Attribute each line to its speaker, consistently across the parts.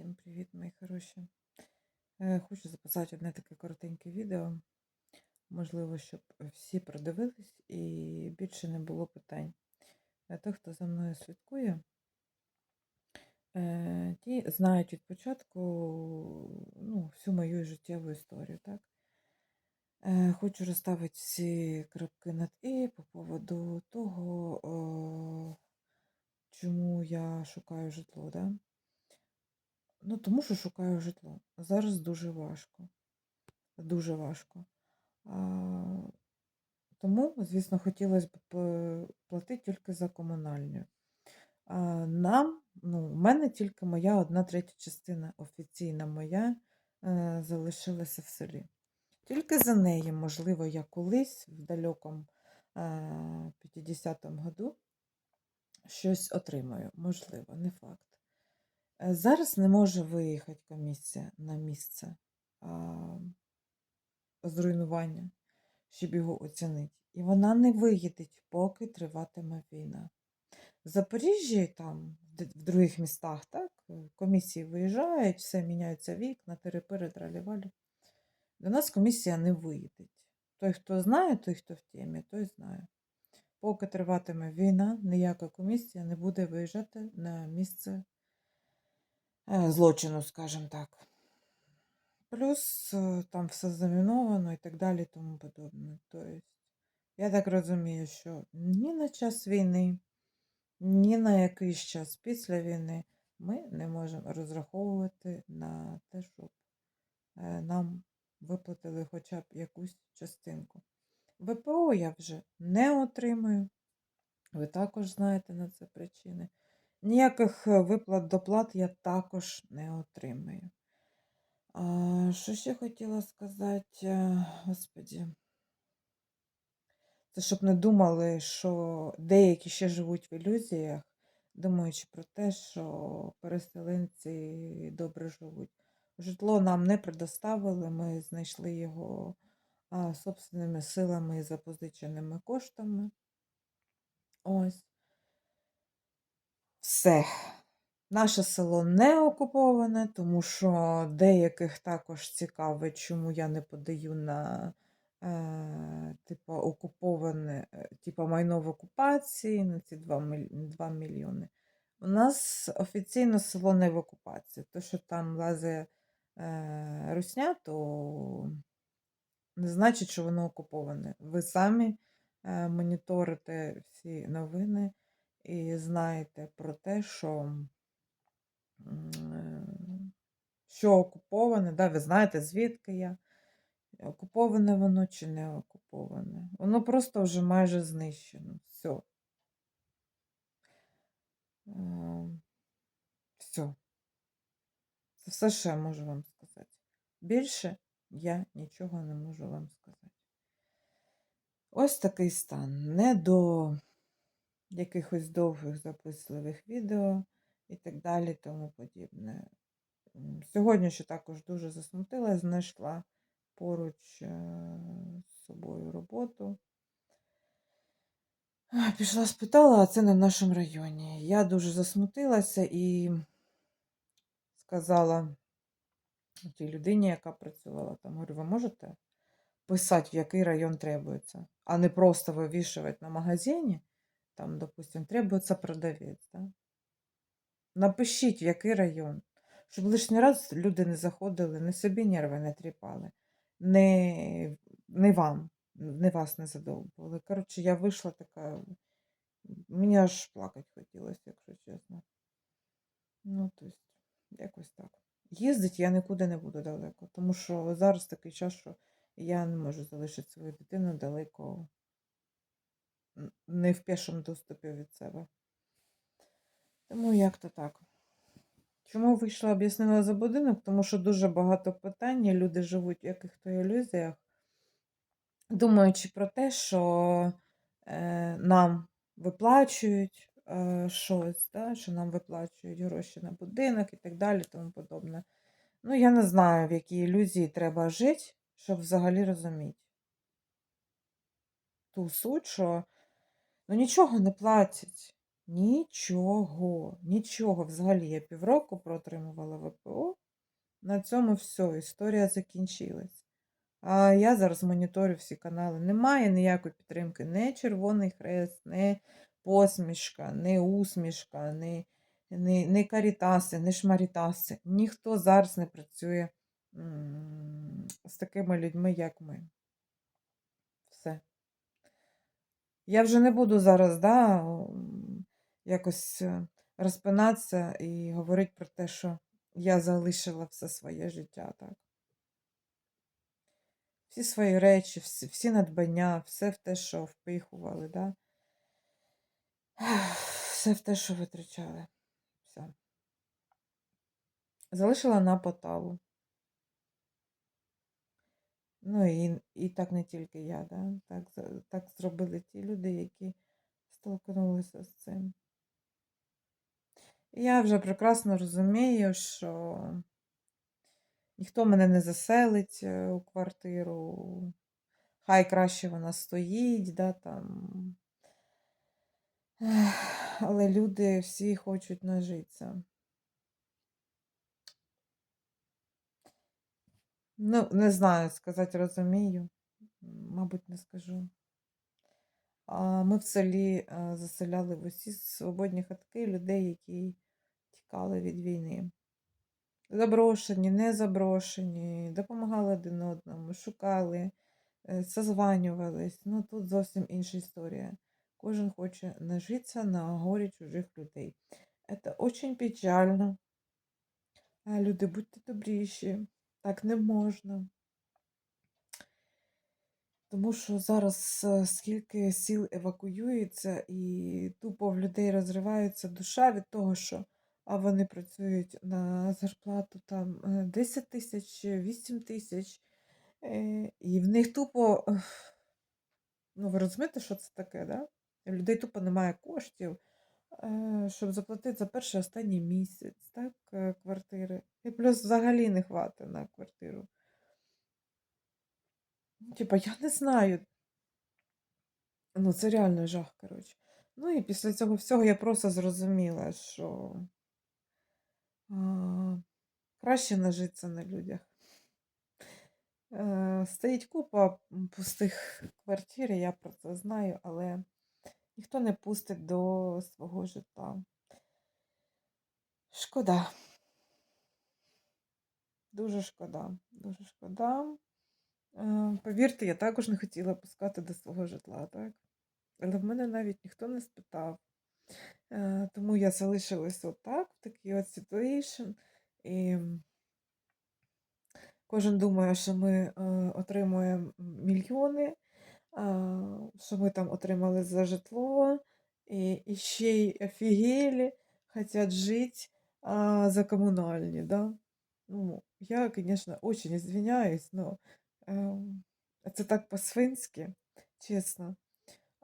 Speaker 1: Всім привіт, мої хороші. Е, Хочу записати одне таке коротеньке відео. Можливо, щоб всі продивились і більше не було питань. Той, хто за мною слідкує, е, ті знають від початку ну, всю мою життєву історію. Так? Е, Хочу розставити всі крапки над і по поводу того, чому я шукаю житло. Да? Ну, тому що шукаю житло. Зараз дуже важко. Дуже важко. А, тому, звісно, хотілося б платити тільки за комунальні. А, нам, ну, у мене тільки моя одна третя частина офіційна моя е, залишилася в селі. Тільки за неї, можливо, я колись в далекому е, 50-му году щось отримаю. Можливо, не факт. Е, Зараз не може виїхати комісія на місце а, зруйнування, щоб його оцінити. І вона не виїде, поки триватиме війна. В Запоріжжі, там, в других містах, так, е, комісії виїжджають, все міняються вікна, терепири, тралівалі. До нас комісія не виїде. Той, хто знає, той, хто в темі, той знає. Поки триватиме війна, ніяка комісія не буде виїжджати на місце злочину, скажімо так. Плюс е, там все заміновано і так далі, тому подобне. Тобто, я так розумію, що ні на час війни, ні на якийсь час після війни ми не можемо розраховувати на те, щоб е, нам виплатили хоча б якусь частинку. ВПО я вже не отримую. Ви також знаєте на це причини. Ніяких е, виплат доплат я також не отримаю. А, що ще хотіла сказати, е, господі? Це щоб не думали, що деякі ще живуть в ілюзіях, думаючи про те, що переселенці добре живуть. Житло нам не предоставили, ми знайшли його собственними силами і запозиченими коштами. Ось. Все. Наше село не окуповане, тому що деяких також цікавить, чому я не подаю на е, типу, окуповане, е, типу, майно в окупації на ці 2, 2 мільйони. У нас офіційно село не в окупації. То, що там лазить е, русня, то не значить, що воно окуповане. Ви самі е, моніторите всі новини і знаєте про те, що що окуповане, да, ви знаєте, звідки я, окуповане воно чи не окуповане. Воно просто вже майже знищено. Все. Все. Це все, що я можу вам сказати. Більше я нічого не можу вам сказати. Ось такий стан. Не до якихось довгих записливих відео і так далі, тому подібне. Сьогодні ще також дуже засмутила, знайшла поруч е, з собою роботу. Пішла спитала, а це не в нашому районі. Я дуже засмутилася і сказала тій людині, яка працювала там, говорю, ви можете писати, в який район требується, а не просто вивішувати на магазині, там, допустим, требується продавець. Да? Напишіть, в який район, щоб лишній раз люди не заходили, не собі нерви не тріпали, не, не вам, не вас не задовбували. Коротше, я вийшла така, мені аж плакати хотілося, якщо чесно. Ну, тобто, якось так. Їздити я нікуди не буду далеко, тому що зараз такий час, що я не можу залишити свою дитину далеко, не в пішому доступі від себе. Тому як-то так. Чому вийшла, об'яснила за будинок? Тому що дуже багато питань, люди живуть в яких-то ілюзіях, думаючи про те, що е, нам виплачують е, щось, да, що нам виплачують гроші на будинок і так далі, тому подобне. Ну, я не знаю, в якій ілюзії треба жити, щоб взагалі розуміти. Ту суть, що ну, нічого не платять. Нічого, нічого. Взагалі я півроку проотримувала ВПО. На цьому все, історія закінчилась. А я зараз моніторю всі канали. Немає ніякої підтримки. Не Червоний Хрест, не посмішка, не усмішка, не, не, не карітаси, не шмарітаси. Ніхто зараз не працює з такими людьми, як ми. Все. Я вже не буду зараз, да, якось е, розпинатися і говорити про те, що я залишила все своє життя, так. Всі свої речі, всі, надбання, все в те, що впихували, да. Все в те, що витрачали. Все. Залишила на поталу. Ну і, і так не тільки я, да? так, так зробили ті люди, які столкнулися з цим. Я вже прекрасно розумію, що ніхто мене не заселить е, у квартиру. Хай краще вона стоїть, да, там. Але люди всі хочуть нажитися. Ну, не знаю, сказати розумію. Мабуть, не скажу. А ми в селі заселяли в усі свободні хатки людей, які тікали від війни. Заброшені, не заброшені, допомагали один одному, шукали, е, созванювались. Ну тут зовсім інша історія. Кожен хоче нажитися на горі чужих людей. Це дуже печально. Люди, будьте добріші. Так не можна. Тому що зараз е, скільки сіл евакуюється, і тупо в людей розривається душа від того, що а вони працюють на зарплату там е, 10 тисяч, 8 тисяч, е, і в них тупо, ну ви розумієте, що це таке, да? В людей тупо немає коштів, е, щоб заплатити за перший останній місяць, так, е, квартири. І плюс взагалі не хватить на квартиру. Ну, Типа, я не знаю. Ну, це реально жах, коротше. Ну і після цього всього я просто зрозуміла, що а, краще нажитися на людях. Е, стоїть купа пустих квартир, я про це знаю, але ніхто не пустить до свого житла. Шкода. Дуже шкода. Дуже шкода. Е, Повірте, я також не хотіла пускати до свого житла, так? Але в мене навіть ніхто не спитав. Е, Тому я залишилась отак, в такій от ситуейшн. І кожен думає, що ми е, отримуємо мільйони, що ми там отримали за житло, і, і ще й офігелі, хочуть жити а, за комунальні, да? Ну, я, звісно, очень извиняюсь, но ем, це так по-свинськи, чесно.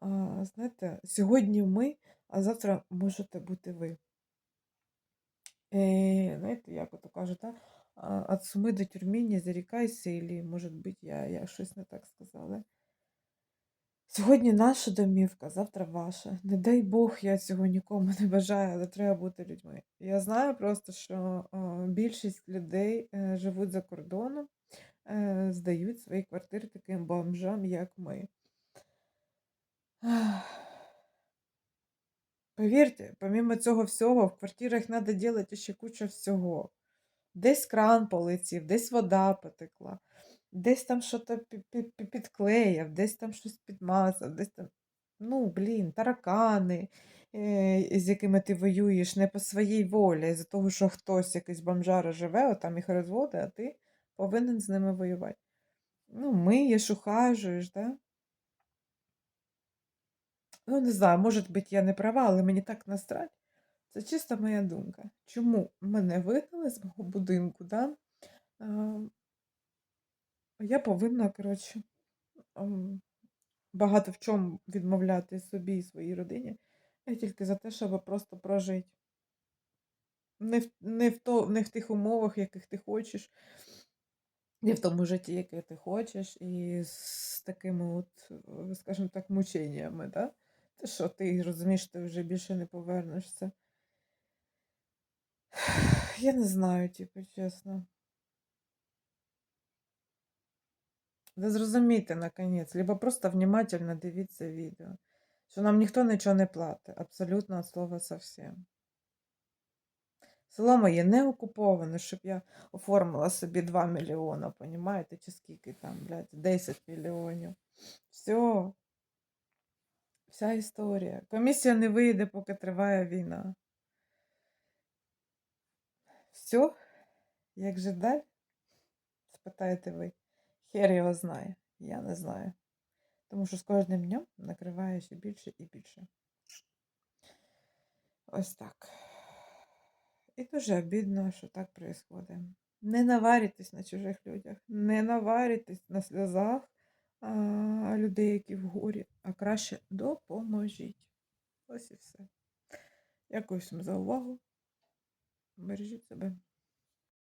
Speaker 1: А, знаєте, сьогодні ми, а завтра можете бути ви. Е, знаєте, як ото кажуть, да? от суми до тюрми не зарікайся, і, може бути, я, я щось не так сказала. Сьогодні наша домівка, завтра ваша. Не дай Бог, я цього нікому не бажаю, але треба бути людьми. Я знаю просто, що більшість людей е, живуть за кордоном, е, здають свої квартири таким бомжам, як ми. Повірте, помимо цього всього, в квартирах треба робити ще куча всього. Десь кран полетів, десь вода потекла, десь там щось підклеїв, десь там щось підмазав, десь там. Ну, блін, таракани, е, з якими ти воюєш не по своїй волі, з-за того, що хтось якийсь бомжара живе, там їх розводить, а ти повинен з ними воювати. Ну, миєш, ухажуєш, да? Ну, не знаю, може бути, я не права, але мені так настрать. Це чисто моя думка. Чому мене вигнали з мого будинку, да? Я повинна, коротше, багато в чому відмовляти собі і своїй родині, а тільки за те, щоб просто прожити. Не в, не в, то, не в тих умовах, яких ти хочеш, не в тому житті, яке ти хочеш, і з такими от, е, скажімо так, мученнями, да? Те, що ти розумієш, ти вже більше не повернешся. Я не знаю, типу, чесно. Ви зрозумійте, наконець, либо просто внимательно дивіться відео, що нам ніхто нічого не платить, абсолютно від слова совсем. Село моє не окуповане, щоб я оформила собі 2 мільйона, понімаєте, чи скільки там, блядь, 10 мільйонів. Все. Вся історія. Комісія не вийде, поки триває війна. Все? Як же далі? Спитаєте ви. Хер його знає. Я не знаю. Тому що з кожним днем накриває ще більше і більше. Ось так. І дуже обідно, що так відбувається. Не наваритесь на чужих людях, не наваритесь на сльозах а, людей, які в горі, а краще допоможіть. Ось і все. Дякую всім за увагу. Бережіть себе.